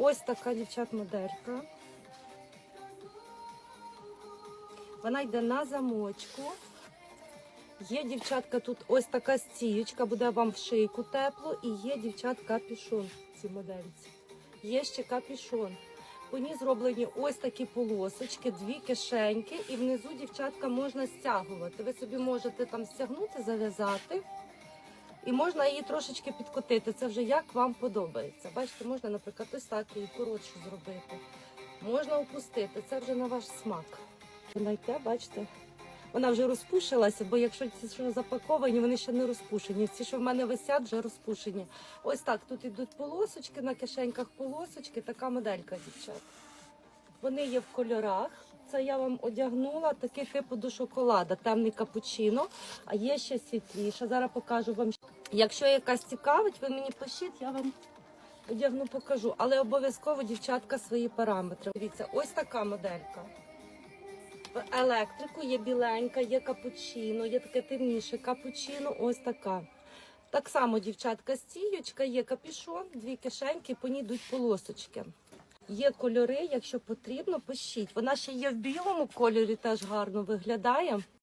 Ось така дівчат моделька. Вона йде на замочку. Є дівчатка тут ось така стіючка, буде вам в шийку тепло. І є дівчат капюшон в цій модельці. Є ще капюшон. По ній зроблені ось такі полосочки, дві кишеньки, і внизу дівчатка можна стягувати. Ви собі можете там стягнути, зав'язати. І можна її трошечки підкотити. Це вже як вам подобається. Бачите, можна, наприклад, ось так її коротше зробити. Можна опустити, це вже на ваш смак. Вона бачите? Вона вже розпушилася, бо якщо ці, що запаковані, вони ще не розпушені. Ці, що в мене висять, вже розпушені. Ось так, тут ідуть полосочки, на кишеньках полосочки, така моделька, дівчат. Вони є в кольорах. Це я вам одягнула такий типу до шоколада, темний капучино, а є ще світліша. Зараз покажу вам. Якщо якась цікавить, ви мені пишіть, я вам одягну, покажу. Але обов'язково, дівчатка, свої параметри. Дивіться, ось така моделька. В електрику є біленька, є капучино, є таке темніше капучино, ось така. Так само, дівчатка, стіючка, є капюшон, дві кишеньки, по ній йдуть полосочки. Є кольори, якщо потрібно, пишіть. Вона ще є в білому кольорі, теж гарно виглядає.